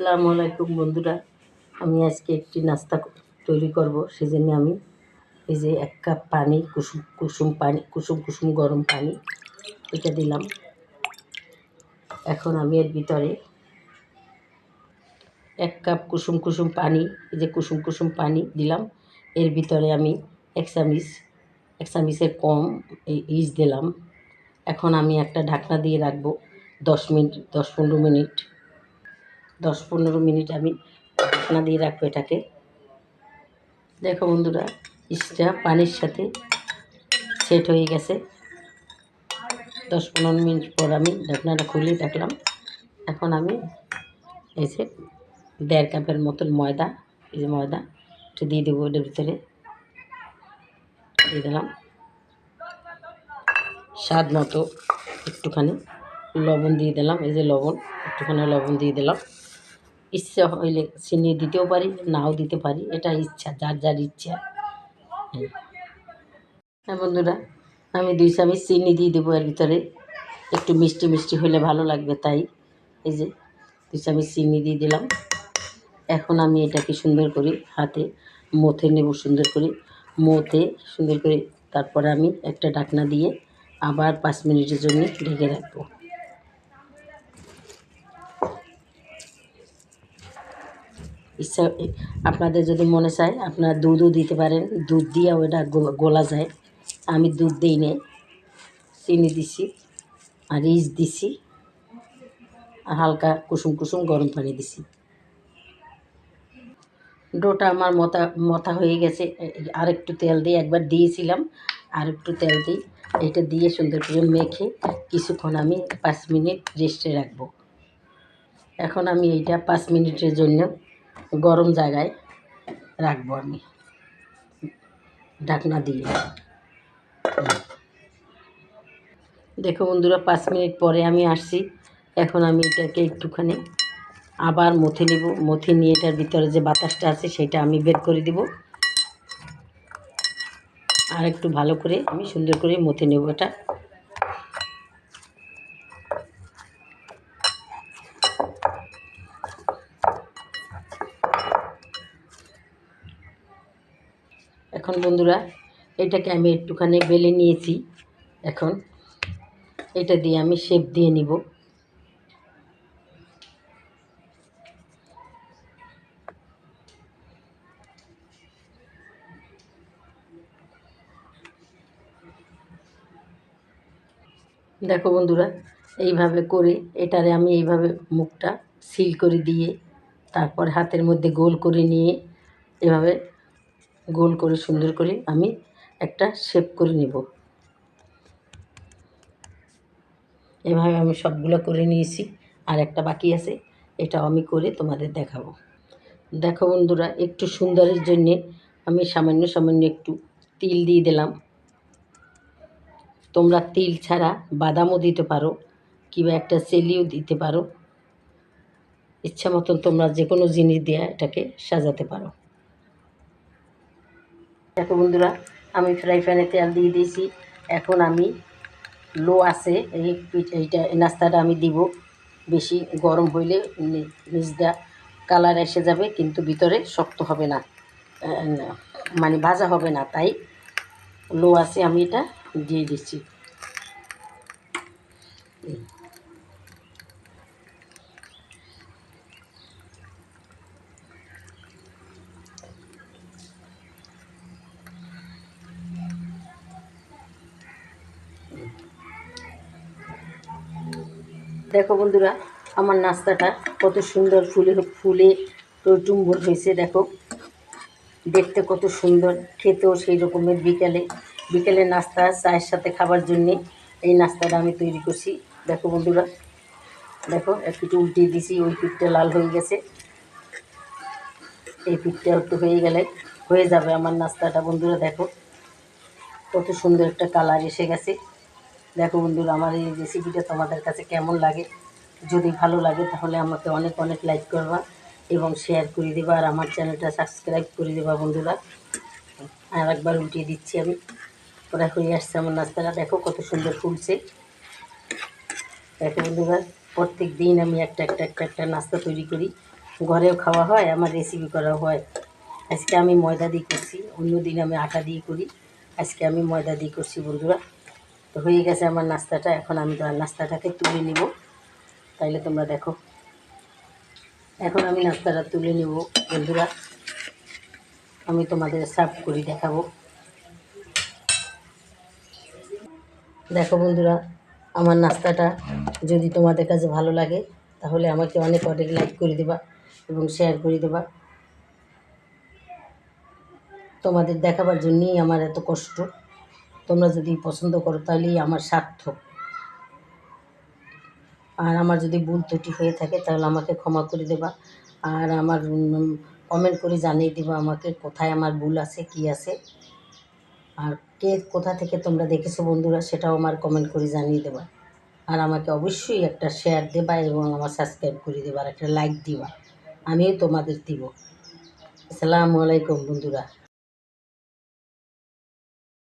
আসসালামু আলাইকুম বন্ধুরা। আমি আজকে একটি নাস্তা তৈরি করব। সেজন্য আমি এই যে এক কাপ পানি, কুসুম কুসুম পানি, কুসুম কুসুম গরম পানি এটা দিলাম। এখন আমি এর ভিতরে এক কাপ কুসুম কুসুম পানি, এই যে কুসুম কুসুম পানি দিলাম। এর ভিতরে আমি এক চামিচ, এক চামিচের কম ইস দিলাম। এখন আমি একটা ঢাকনা দিয়ে রাখব দশ মিনিট দশ পনেরো মিনিট। দশ পনেরো মিনিট আমি ঢাকনা দিয়ে রাখব এটাকে। দেখো বন্ধুরা ইসটা পানির সাথে সেট হয়ে গেছে। দশ পনেরো মিনিট পর আমি ঢাকনাটা খুলে দেখলাম। এখন আমি যে দেড় কাপের মতন ময়দা, এই যে ময়দা একটু দিয়ে দেবো এটার ভিতরে। দিয়ে দিলাম। স্বাদ মতো একটুখানি লবণ দিয়ে দিলাম, এই যে লবণ, একটুখানি লবণ দিয়ে দিলাম। ইচ্ছা হইলে চিনি দিতেও পারি, নাও দিতে পারি, এটা ইচ্ছা, যার যার ইচ্ছা। হ্যাঁ বন্ধুরা, আমি দুই চামচ চিনি দিয়ে দেবো এর ভিতরে। একটু মিষ্টি মিষ্টি হলে ভালো লাগবে তাই। এই যে, দুই চামচ চিনি দিয়ে দিলাম। এখন আমি এটাকে সুন্দর করে হাতে মথে নেব, সুন্দর করে মথে সুন্দর করে। তারপরে আমি একটা ঢাকনা দিয়ে আবার পাঁচ মিনিটের জন্য ঢেকে রাখব। ইচ্ছা, আপনাদের যদি মনে চায়, আপনারা দুধও দিতে পারেন। দুধ দিয়েও এটা গোলা যায়। আমি দুধ দিই নে চিনি দিছি, আর ইস দিছি, আর হালকা কুসুম কুসুম গরম পানি দিছি। ডোটা আমার মতা মতা হয়ে গেছে। আর একটু তেল দিয়ে একবার দিয়েছিলাম। আর একটু তেল দিই। এটা দিয়ে সুন্দর করে মেখে কিছুক্ষণ আমি পাঁচ মিনিট রেস্টে রাখব। এখন আমি এইটা পাঁচ মিনিটের জন্য গরম জায়গায় রাখব আমি। ঢাকনা দিয়ে। দেখো বন্ধুরা, পাঁচ মিনিট পরে আমি আসছি। এখন আমি এটাকে একটুখানি আবার মথে নিব। মথে নিয়ে এটার ভিতরে যে বাতাসটা আছে, সেটা আমি বের করে দিব। আর একটু ভালো করে আমি সুন্দর করে মথে নেব এটা। এখন বন্ধুরা, এটাকে আমি একটুখানি বেলে নিয়েছি। এখন এটা দিয়ে আমি শেপ দিয়ে নিব। দেখো বন্ধুরা, এইভাবে করে এটারে আমি এইভাবে মুখটা সিল করে দিয়ে তারপর হাতের মধ্যে গোল করে নিয়ে এভাবে গোল করে সুন্দর করে আমি একটা শেপ করে নেব। এভাবে আমি সবগুলো করে নিয়েছি। আর একটা বাকি আছে, এটাও আমি করে তোমাদের দেখাবো। দেখো বন্ধুরা, একটু সুন্দরের জন্যে আমি সামান্য সামান্য একটু তিল দিয়ে দিলাম। তোমরা তিল ছাড়া বাদামও দিতে পারো, কিংবা একটা চেলিও দিতে পারো। ইচ্ছা মতন তোমরা যে কোনো জিনিস দিয়ে এটাকে সাজাতে পারো। দেখো বন্ধুরা আমি ফ্রাই প্যানে তেল দিয়ে দিয়েছি। এখন আমি লো আছে এই এইটা নাস্তাটা আমি দিব। বেশি গরম হইলে নি- নিচটা কালার এসে যাবে কিন্তু ভিতরে শক্ত হবে না, মানে ভাজা হবে না তাই লো আছে আমি এটা দিয়ে দিচ্ছি। দেখো বন্ধুরা, আমার নাস্তাটা কত সুন্দর ফুলে ফুলে টইটুম্বর হয়েছে, দেখো। দেখতে কত সুন্দর, খেতেও সেই রকমের বিকেলে। বিকেলে নাস্তা, চায়ের সাথে খাবার জন্যে এই নাস্তাটা আমি তৈরি করছি। দেখো বন্ধুরা, দেখো, এক একটু উল্টিয়ে দিছি ওই পিঠটা লাল হয়ে গেছে। এই পিঠটা একটু হয়ে গেলে, হয়ে যাবে আমার নাস্তাটা বন্ধুরা, দেখো। কত সুন্দর একটা কালার এসে গেছে। দেখো বন্ধুরা, আমার এই রেসিপিটা তোমাদের কাছে কেমন লাগে? যদি ভালো লাগে, তাহলে আমাকে অনেক অনেক লাইক করবা এবং শেয়ার করে দেবা আর আমার চ্যানেলটা সাবস্ক্রাইব করে দেবা বন্ধুরা। আর একবার উল্টিয়ে দিচ্ছি আমি। ওরা হয়ে আসছে আমার নাস্তাটা। দেখো কত সুন্দর ফুলছে। দেখো বন্ধুরা, প্রত্যেক দিন আমি একটা একটা একটা একটা নাস্তা তৈরি করি। ঘরেও খাওয়া হয়, আমার রেসিপি করা হয়। আজকে আমি ময়দা দিয়ে করছি অন্য দিন আমি আটা দিয়ে করি। আজকে আমি ময়দা দিয়ে করছি বন্ধুরা। তো হয়ে গেছে আমার নাস্তাটা, এখন আমি নাস্তাটাকে তুলে নিব। তাইলে তোমরা দেখো। এখন আমি নাস্তাটা তুলে নেব, বন্ধুরা। আমি তোমাদের সার্ভ করি দেখাবো। দেখো বন্ধুরা, আমার নাস্তাটা যদি তোমাদের কাছে ভালো লাগে, তাহলে আমাকে অনেক অনেক লাইক করে দেবা এবং শেয়ার করে দেবা। তোমাদের দেখাবার জন্যই আমার এত কষ্ট। তোমরা যদি পছন্দ করো তাহলেই আমার সার্থক। আর আমার যদি ভুল ত্রুটি হয়ে থাকে, তাহলে আমাকে ক্ষমা করে দেবা। আর আমার কমেন্ট করে জানিয়ে দেবা আমাকে কোথায় আমার ভুল আছে, কি আছে। আর কে কোথা থেকে তোমরা দেখেছ বন্ধুরা, সেটাও আমার কমেন্ট করে জানিয়ে দেবা। আর আমাকে অবশ্যই একটা শেয়ার দেবা এবং আমার সাবস্ক্রাইব করে দেবা, আর একটা লাইক দিবা। আমিও তোমাদের দিব। আসসালামু আলাইকুম বন্ধুরা।